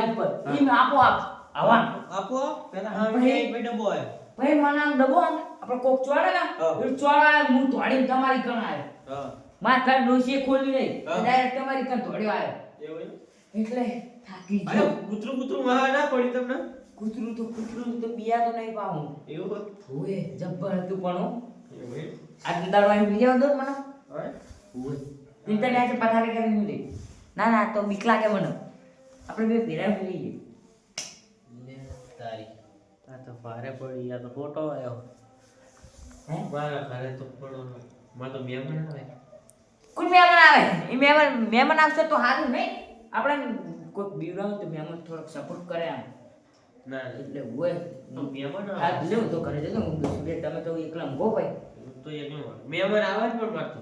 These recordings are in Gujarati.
વાળી પર ઈ આપો આપ આવા. આપો પેલા હા, ભાઈ. ડબો ડબ્બો ભાઈ મને આમ દબો આપણે કોક ચોડે ને. એ ચોળા હું ધોડી તમારી કણ આવ્યો માર ઘર ડોશીએ ખોલી નહીં ડાયરેક્ટ તમારી કણ ધોડ્યો આવ્યો એટલે થાકી અરે ગયો. કૂતરું કૂતરું મહા ના પડી તમને? કૂતરું તો કૂતરું તો બિયા તો નહીં પાવું એવું હોય? જબ્બર હતું પણ હો. એવું એમ? દાડો અહીં બીજા દો મને. હા? ઓએ ચિંતા નહીં પથારી કરી મૂકી ના ના તો બીક લાગે મને. આપણે બે ભેરા મળી જઈએ તારી આ તો ભારે પડી આ તો ફોટો આવ્યો. હે? મારા ઘરે તો પડો માં તો મહેમાન આવે. કોઈ મહેમાન આવે? એ મહેમાન મહેમાન આવશે તો સારું નહીં? આપણે કોઈ બીવડાવે તો મહેમાન થોડોક સપોર્ટ કરે આમ. ના. એટલે હોય. તો મહેમાન આવે. લેવું તો ઘરે જતો હું બે તમે તો એકલા ઊંઘો ભાઈ. તો એક મહેમાન આવે જ પણ મારતો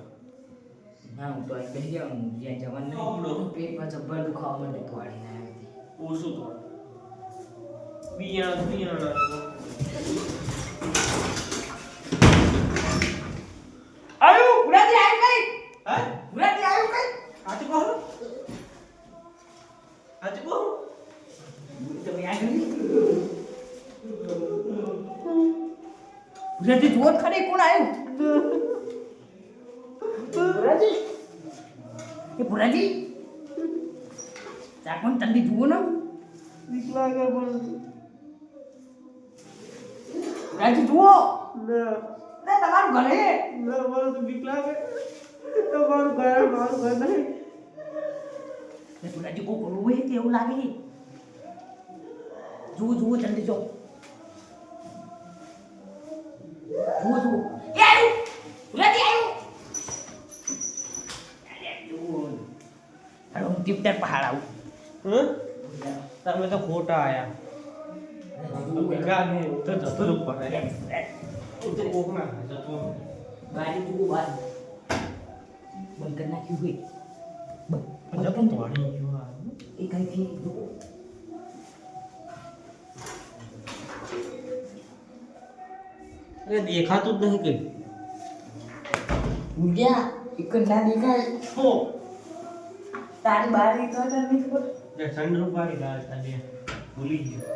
ના હું તો અહીં બેસી હું જ્યાં જવાનું પેટમાં જબ્બર દુખાવા માંડે તો આવી ઓછું તો? બિયાણ બિયાણ આયુ? ગુરાજી આયુ કઈ? હા? ગુરાજી આયુ કઈ? આજ કહો આજ કહો? તમે આ ગઈ ગુરાજી જુઓ ખરી કોણ આવ્યું ગુરાજી એ ગુરાજી ચાકણ તંદી જુઓ ને બીક લાગે પણ ગુરાજી જુઓ ના તમારું ઘરે ના મારું તો બીક લાગે તમારું ઘર મારું ઘર નહીં ને ગુરાજી બહુ બોલવું હોય એવું લાગે જુઓ જલ્દી જો એ હું પહાડ આવું તમે તો ખોટા આયા. તો તો જતો જ ઉપર તો તો ગાડી જુઓ વાત બંધ કરી નાખ્યું હોય. બંધ જતો તો ગયો એ કઈથી? અરે દેખાતું જ નહીં કે ઉડ્યા. એક ના દેખાય. તારી નહીં ખબર જે ઠંડ પાડી દાળ તને ભૂલી ગયો.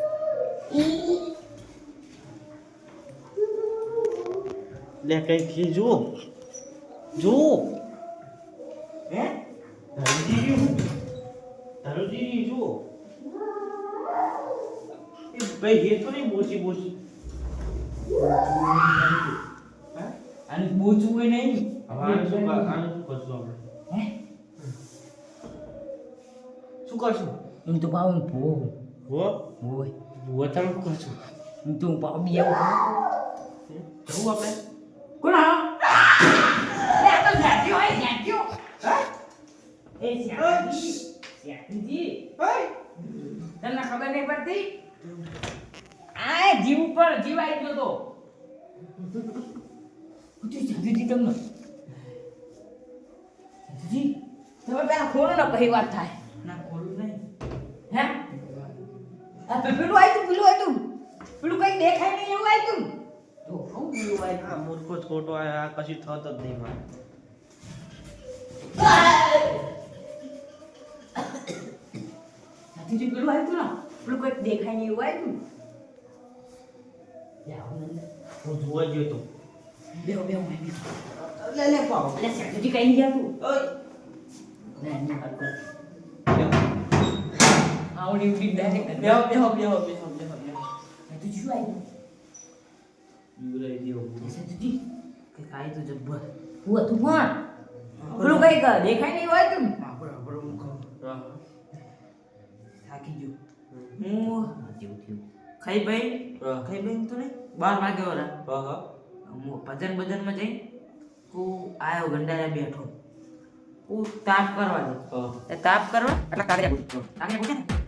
લે કઈ ખી જુઓ. જુઓ. હે? ધરુજી ધરુજી જુઓ. એ ભાઈ એ તો નહીં બોચી બોચી અને બોચવું હોય નહીં? હવે આનું શું આનું શું કરશું આપણે હે શું કરશું? એમ તો ભાવ. ભો હો? હોય. વતન શું કરશું એમ તો બી બિયા જવું આપણે? કોણ તમને ખબર નહીં પડતી? આ જીવ ઉપર જીવ આવી ગયો તો. ઝાટ્યુજી તમને. ઝાટ્યુજી તમે પેલા ખોલો ને પછી વાત થાય ના ખોલું નહીં હે આ પેલું આયતું પેલું આયતું પેલું કઈ દેખાય નહીં એવું આયતું તો હું પેલું આયતું આ મૂર્ખો ખોટો આ આ કશું થતો જ નહીં મારે. નથી પેલું આયતું ને પેલું કઈ દેખાય નહીં એવું આવ્યું લે. હું જોવા ગયો તો. બે બે મેં લે લે પાવ અલે સેઠજી કઈ નહીં તું ઓય. ના ના આવડી ઉડી ડાયરેક્ટ બેહો બેહો બેહો બેહો બેહો બેહો સેઠજી શું આયતું યુરાઈ દેવો સેઠજી કઈ કાય તો જબ્બર હું હતું પણ પેલું કઈ દેખાય નહીં એવું આયતું આપણો આપણો મુખ હા થાકી ગયો હું જેવું થયું ખાઈ ભાઈ ખાઈ ભાઈ તો ને બાર વાગે ઓરા હા હા. હું ભજન ભજનમાં જઈ. હું આયો ગંડાયા બેઠો. હું તાપ કરવા દે. તાપ કરવા? એટલે કાગરિયા પૂછે પૂછે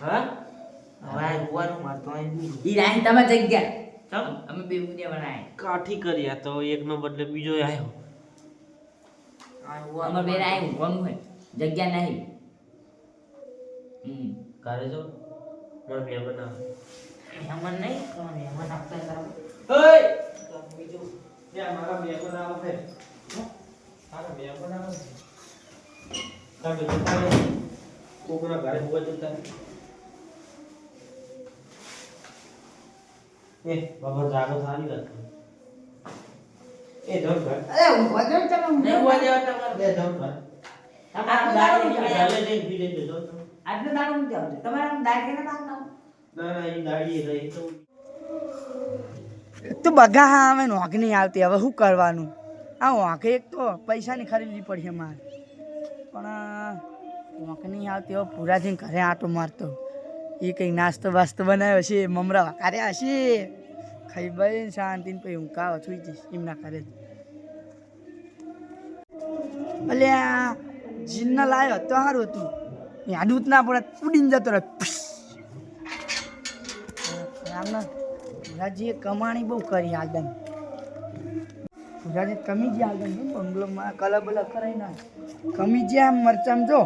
હા? હવે આ હોવાનું મારે તો અહીં બીજું. ઈ રાઈ તમે જગ્યા અમે બે ઉદ્યા બનાય કાઠી કર્યા તો એકનો બદલે બીજો આવ્યો અમાર બે મારે રાઈ ઊંઘવાનું હોય. જગ્યા નહીં. હમ. ઘરે જો. મારે મહેમાન આવે મહેમાન નહીં મહેમાન આપતા સારું ઓય! બીજો ત્યાં મારા મહેમાન આવે તારા મહેમાન આવે તમે જતા કોકના ઘરે હોવા જતા એ બબર જાગો થારી વાત એ જમ પર અરે ઊંઘવા ને તમે નહીં હોવા દેવા તમારે. બે જમ પર તમારે દારૂ દારૂ પીવા ચાલે પી લેજો જો આજનો દાડો હું ઊંઘી આવજો તમારા દાડી કે ના ના ના એ દાડી રહી તો તો બગા હા અમે નોક નહીં આવતી. હવે શું કરવાનું? આ વાંકે એક તો પૈસાની ખરીદવી પડશે મારે. પણ વાંક નહીં આવતી. હવે પૂરા થઈને ઘરે આટો મારતો. એ કંઈક નાસ્તો વાસ્તો બનાવ્યો છે મમરા વકાર્યા હશે. ખાઈ ભાઈ શાંતિને પછી હું કાવા સુઈ જઈશ એમના ઘરે જ એટલે જીનના લાવ્યો તો સારું હતું યાદું જ ના પડે ઉડીને જતો રહે પુરાજીએ કમાણી બહુ કરી આદમ પુરાજી કમી ગયા આદમ બંગલોમાં કલર બલર કરાવી ના કમી ગયા આમ મરચામ જો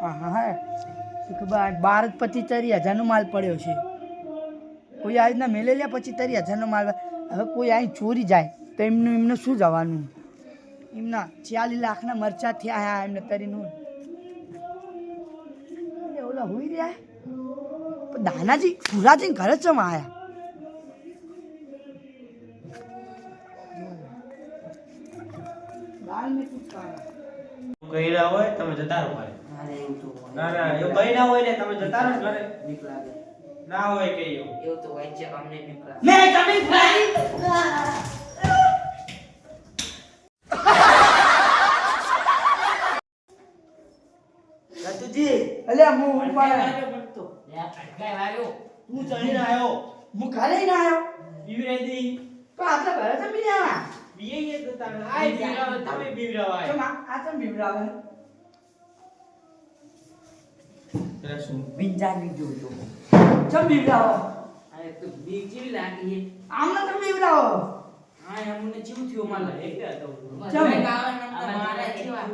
હા હા હા બાર જ પચીસ તરી હજારનો માલ પડ્યો છે કોઈ આ રીતના મેલે લે પછી તરી હજારનો માલ હવે કોઈ અહીં ચોરી જાય તો એમનું એમને શું જવાનું? એમના ચાલીસ લાખના મરચા થયા હા એમને તરીનું ઓલા હોઈ રહ્યા પણ દાનાજી પુરાજી ઘરે જ ચમ આયા? કહી ના હોય તમે જતા રહો. ના ના એવું કહી ના હોય ને તમે જતા રહો ઘરે. બીક લાગે ના હોય કે એવું. એવું તો હોય છે અમને લાગે મેં જમીન ખાઈ રતુજી અલે હું વાળ્યો. તું ચડીને આવ્યો. હું ઘરે ના આવ્યો. પીવી રહી હતી આપણે ઘરે તો બી ના તો તમે આય પીવડાવે તમે પીવડાવાય તો આ બીવડાવે ત્યારે શું? બિંજાની જો તો ચમ બીવડાવો? આ એક તો બીક જેવી લાગી છે આમને ચમ બીવડાવો? હા અમને જીવ થયો મારે એક હતો. ચમ? મારા જેવા.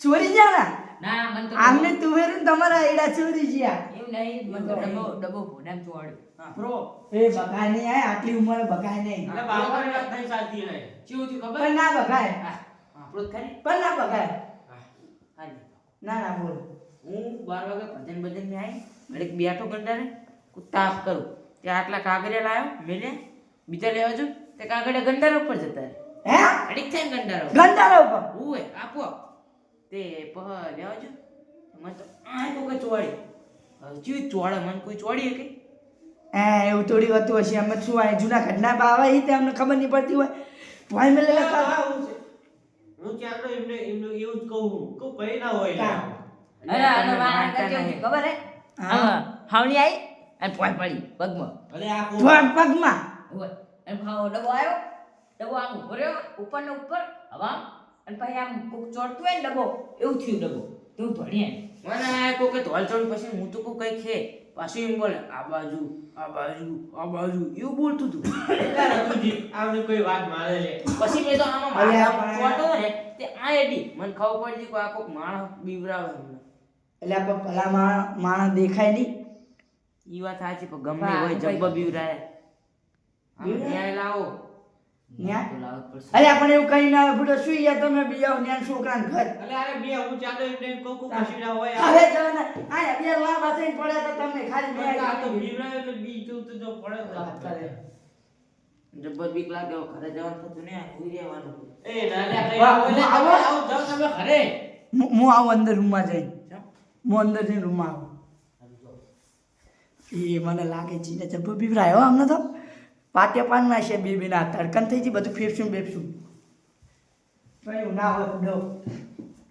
ચોરી ગયા ના મન તો આમને તુવેરું તમારા એડા ચોરી ગયા એમ નહીં મન તો ડબો ડબો ભોડામ ચોડ્યો પ્રો એ બગાય નહીં આય આટલી ઉંમરે બગાય નહીં. અરે બાપાની વાત નહીં ચાલતી રહે જીવ થયું ખબર? પણ ના બગાય હા જ ખરી પણ ના બગાય હા ના ના બોલ. હું 12 વાગે ભજન ભજન ને આવી ઘડીક બેઠો ગંડાને તાપ કરું. ત્યાં આટલા કાગડિયા લાવ્યો મેલે બીજા લેવા જો તે કાગડિયા ગંડારા ઉપર જતા હે? ઘડીક થાય ગંડારા ઉપર. ગંડારા ઉપર? ઉવે આપો. તે પહ લેવા જો મને તો આ તો કે ચોડી હજી ચોડે મને કોઈ ચોડી કે એ એવું થોડી હતું હશે. અમે શું આ જૂના ઘટના બાવા આવે તે અમને ખબર નહીં પડતી હોય. ભાઈ મેલે હા. ક્યાંક એમને એમનું એવું જ કહું. કહું કઈ ના હોય? અરે આનો વાળ આગળ ખબર હે? હા. હાવણી આવી અને પોઈ પડી પગમાં. અરે આ પગ પગમાં. હોય એમ ખાવો ડબો આવ્યો. ડબો આમ ઊભો રહ્યો ઉપર ને ઉપર હવા અને પછી આમ કોક ચોડતું હોય ને ડબો એવું થયું ડબો તું ભણીએ. મને આ કોઈ કે ધોલ ચોડ પછી હું તો કોઈ કઈ ખે પાછું એમ બોલે આ બાજુ આ બાજુ આ બાજુ. એવું બોલતું હતું અરે આમને કોઈ વાત મારે લે પછી મેં તો આમાં મારે ફોટો ને તે આ એડી. મને ખબર પડી કે આ કોક માણસ બીવરાવે એટલે આપણે ભલા માણસ માણસ દેખાય નહીં. એ વાત સાચી પણ ગમે હોય જબ્બો બીવરાય. લાવો. અરે આપણે એવું કઈ ના આવે ફૂટો સુઈ ગયા તમે બીજા ન્યા છોકરાને ઘર? અરે અરે બે હું ચાલો એમને કશું ના હોય જવાના આ બે થઈને પડ્યા તો તમે ખાલી આ તો મેં એટલે બી તો જો પડે. જબ્બર બીક લાગે ઘરે જવાનું થતું ને ઉઈ રહેવાનું. એ ના ના ના આવો. આવો જાઓ તમે ઘરે. હું હું આવું અંદર રૂમમાં જઈને. હું અંદર જઈને રૂમમાં આવું. એ મને લાગે છે ને જબ્બો બીવરાયો હો અમને તો. પાટિયા પાન ના છે બે બેના તડકન થઈ ગઈ બધું ફેફશું બેફશું એવું ના હોય ડો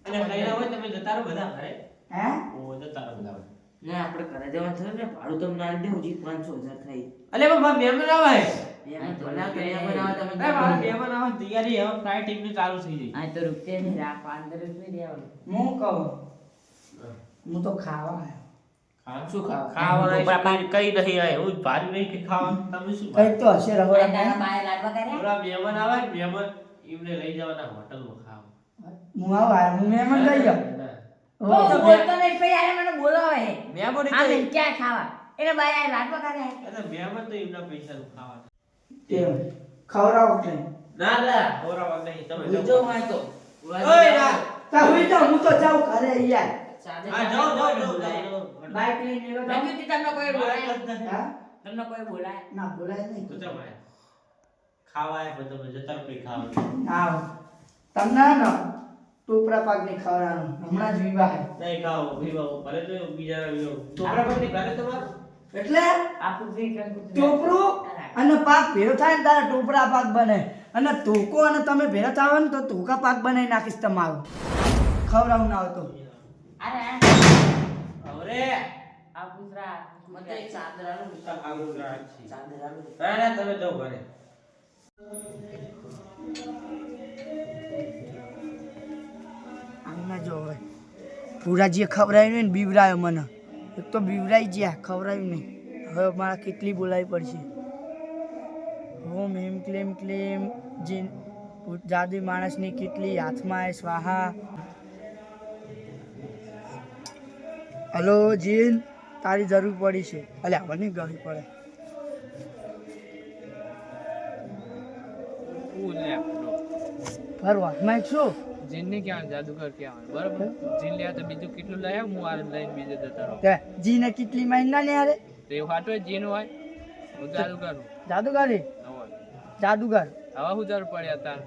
અને કઈ હોય તમે જતા રહો બધા ઘરે. હે? ઓ જતા રહો બધા. ને આપણે ઘરે જવાનું થયું ને ભાડું તમને આલી દેવું જી પાંચસો હજાર થઈ અલે પણ મારા મહેમાન આવે. ના ના તૈયારી હવે ફ્લાઇટ ચાલુ થઈ જાય આ તો રૂપિયા નહીં પાંદર અંદર જ નહીં દેવાનું હું કહું? હું તો ખાવા આવ્યો. શું ખાવા? ખાવાના. કઈ નહીં આવે હું ભારી નહીં કે ખાવાનું. તમે શું કંઈક તો હશે તારા રહોડા લાડવા કર્યા? ઓલા મહેમાન આવે ને મહેમાન એમને લઈ જવાના હોટલમાં ખાવા. હું આવું હું મહેમાન લઈ જાઉં. ના. બહુ બોલતો નહીં પછી આને મને બોલાવે. હે મહેમાન આ એટલે- ક્યાં ખાવા? એને બાએ આ લાડવા કર્યા અરે મહેમાન તો એમના પૈસા ખાવા. તેમ. કે ના ના ખવડાવવા નહીં. તમે ભૂલ હોય તો. ઓય ના. તા હુઈ જાઓ, હું તો જાઉં ઘરે યાર. હા લઈને એલો. તમને કોઈ બોલાય? હા? તમને કોઈ બોલાય? ના બોલાય નહીં. તો. આવો તમને ટોપરા પાક ખવડાવવાનું હમણાં જ વિવાહ નહીં. ભલે તો ભારે તમારે? એટલે? ટોપરું? અને પાક ભેળો થાય ને તારે ટોપરા પાક બને. અને તોકો અને તમે ભેરા થાવ ને તો ધોકા પાક બનાવી નાખીશ તમારો. ખવડાવું ના આવતો અરે અરે, આ પુત્રા મને તો એક ચાદર આલો ને. આ ખાવું રાત છે. ચાદર આલો ના, ના, તમે જાઓ ઘરે. આમને જો હવે. પૂરાજીએ ખવડાવ્યું ને બીવરાયો મને. એક તો બીવરાઈ ગયા ખવડાવ્યું નહીં. હવે મારા કેટલી બોલાવી પડશે. હોમ હેમ ક્લેમ ક્લેમ જે જાદુ માણસની કેટલી હાથમાં એ સ્વાહા. હલો જીન તારી જરૂર પડી છે. અલે આવવાની ગળી પડે. ફરવા હાથમાં એક શું જીનને ક્યાં જાદુગર ક્યાં બરાબર? જીન લે તો બીજું કેટલું લઈ આવ હું આ લઈને બીજે જતા રહું. જીને કેટલી મહિના ને લે તો એવું હાટો જીન હોય? હું જાદુગર જાદુગરી? જાદુગર. હવે હું જરૂર પડ્યા તાર.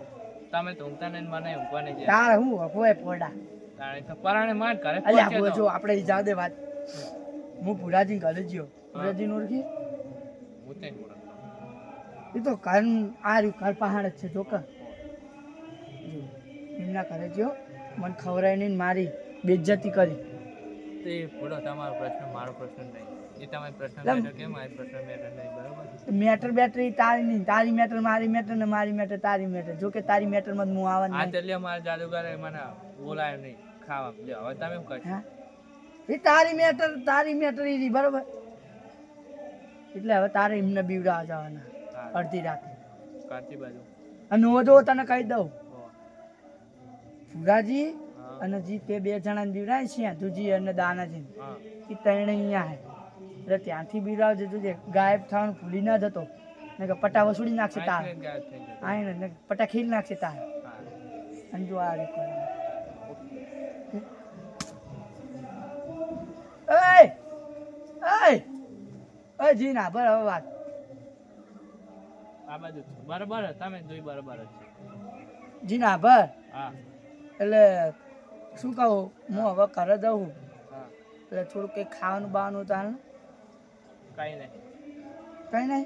તમે તો ઊંઘતા નહીં મને ઊંઘવા નહીં તાર હું અફવાય પોડા? તાણે તો પરાણે માર ઘરે અલ્યા જો આપણે ઈ જાવ વાત હું પુરાજી ઘરે જ્યો પુરાજી ઓળખી? હું તે એ તો ઘર આ રહ્યું ઘર પહાડ જ છે જોકા એમના ઘરે જ્યો મને ખવડાવી નહીં મારી બેજ્જતી કરી. તે પૂરો તમારો પ્રશ્ન મારો પ્રશ્ન નહીં. એ તમારો પ્રશ્ન મેટર મારો પ્રશ્ન મેટર નહીં બરાબર? મેટર બેટરી તારી નહીં. તારી મેટર મારી મેટર ને મારી મેટર તારી મેટર. જો કે તારી મેટરમાં જ હું આ આવવાનું નહીં. ચલ્યા મારા જાદુગરે મને બોલાય નહીં. ખાવા. લ્યો હવે તમે શું કરશો? એ તારી મેટર તારી મેટર ઈ બરોબર? એટલે હવે તારે એમને બીવડા જવાના અડધી રાતે. કાચી બાજુ. અને હું તને કહી દઉં. હો. અને જી તે બે જણાને બીવડાય છે તુજી અને દાનાજી એ ત્રણ અહીંયા હે. એટલે ત્યાંથી બીવડાવજે તુજે ગાયબ થવાનું ભૂલી ના જતો. ને કે પટા વસૂડી નાખશે તાર. આઈને પટા ખીલ નાખશે તાર. અને જો આ રીત એય જી ના બરાબર હવે વાત આ બાજુ બરાબર તમે જોઈ બરાબર જ જી ના ભર હા. એટલે શું કહું હું હવે ઘરે જઉં એટલે થોડું કંઈક ખાવાનું બાવાનું ને? કઈ નહીં. કઈ નહીં?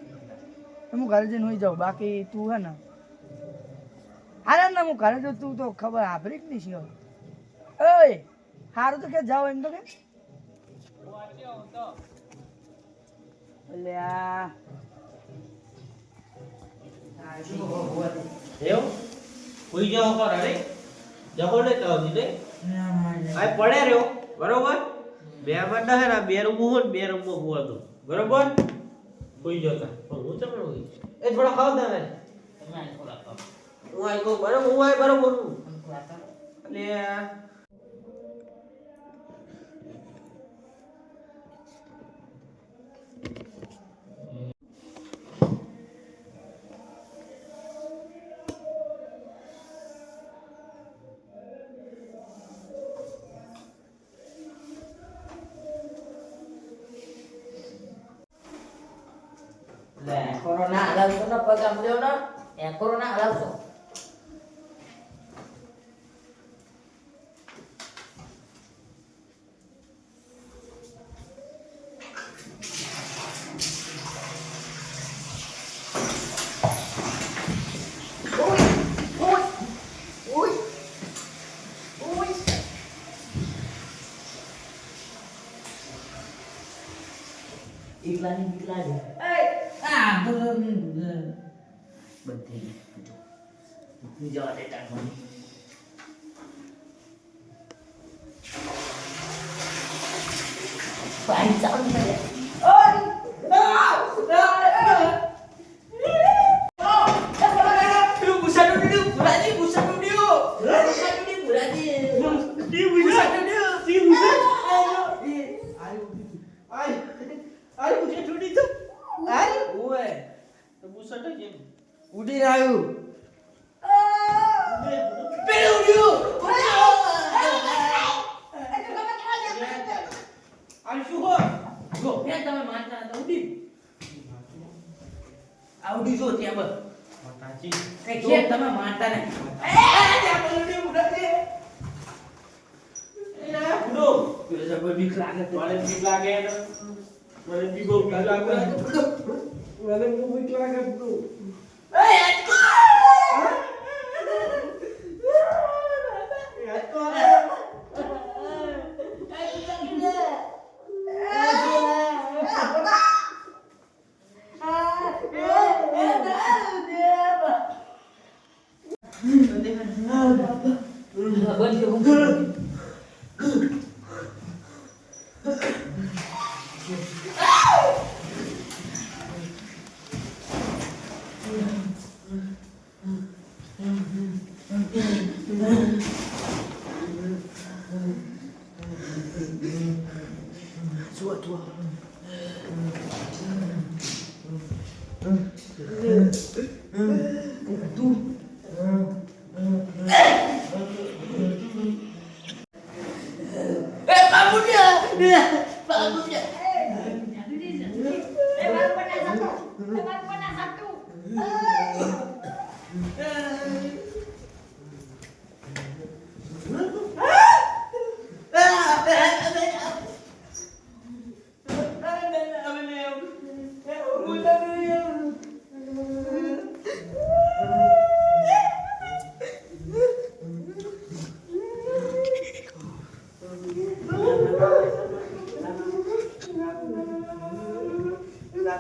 હું ઘરે જઈને હોઈ જાઉં. બાકી તું હે ને? હારે ને હું ઘરે જાઉં તું તો ખબર આભરી જ નહીં છે. ઓય હારું તો કે જાઓ એમ તો કે. એવું? હુઈ જાઓ પર અરે જગોડે તો નહીં? આ પડે રહ્યો બરોબર બે માં ના હે બે રૂમ હોય ને બે રૂમમાં હું હતો બરોબર હુઈ જતા પણ હું ચમ હુઈ એ થોડા ખાવ દે ને. હું આઈ કહું બરોબર હું આઈ બરોબર એટલે લે, કોરોના હલાવશો ને પગ આમ લ્યો ને, એ કોરોના હલાવશો. એકલા ને એકલા જ. આ, બંધ જવા દે જો તમે માનતા હતા ઉડી. લાગે ત્યાં ખેર તમે માનતા નહીં. પેલો જબર બીક લાગે. બંધ Evet.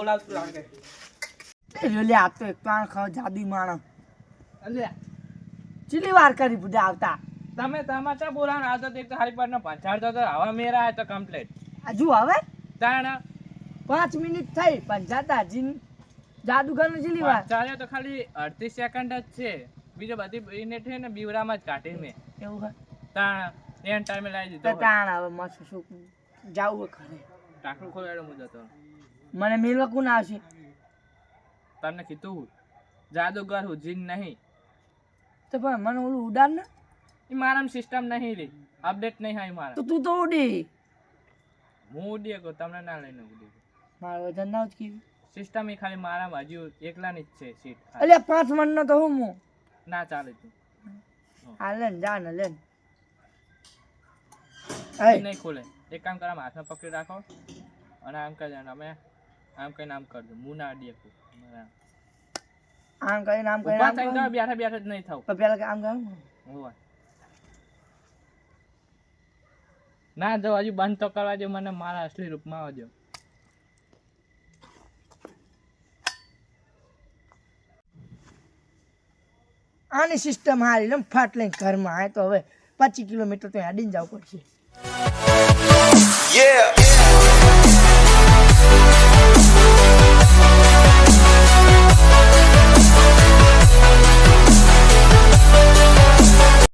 બોલાવતું લાગે. લે આ તો એક પાણ ખાવ જાદુ માણસ. એટલે ચીલી વાર કરી બધા આવતા. તમે તમાચા બોલાણ આવતા તો એક તો હારી પર પંચાડ તો હવા મેરા આય તો કમ્પ્લીટ હજુ હવે. તાણ. પાંચ મિનિટ થઈ પંચાતા જીન જાદુગર ચીલી વાર. ચાલે તો ખાલી અડધી સેકન્ડ જ છે. બીજો બધી મિનિટ છે ને બીવરામાં જ કાઢી મેં. એવું હે તાણ એન ટાઈમે લાવી દીધો તાણ હવે મસ્ત શું જાવું ખરે ટાંકણું ખોલાડો હું જતો મને મેલવા કોણ આવશે? તમને કીધું જાદુગર હું જીન નહીં. તો પણ મને ઓલું ઉડાડ ને. એ મારા સિસ્ટમ નહીં રે. અપડેટ નહીં હોય મારા તો તું તો ઉડી. હું ઉડી કહું તમને ના લઈને ઉડી મારો વજન ના ઉચકી સિસ્ટમ એ ખાલી મારામાં હજુ એકલાની જ છે સીટ અલ્યા પાંચ મણનો તો હું હું ના ચાલે તું. હાલે ને જા ને લે નહીં ખોલે. એક કામ કરા હાથમાં પકડી રાખો. અને આમ કરી અમે આમ કઈ નામ કરજો હું ના અડી શકું. આમ. કઈ નામ કઈ નામ થઈને બેઠા બેઠા જ નહીં થાવ. તો પેલા આમ કામ હોવે. ના જો હજુ બંધ તો કરવા દો મને મારા અસલી રૂપમાં આવજો. આની સિસ્ટમ હારી લે ફાટ લઈને ઘરમાં. આ તો હવે પચીસ કિલોમીટર તો અડીને જવું પડશે. Yeah.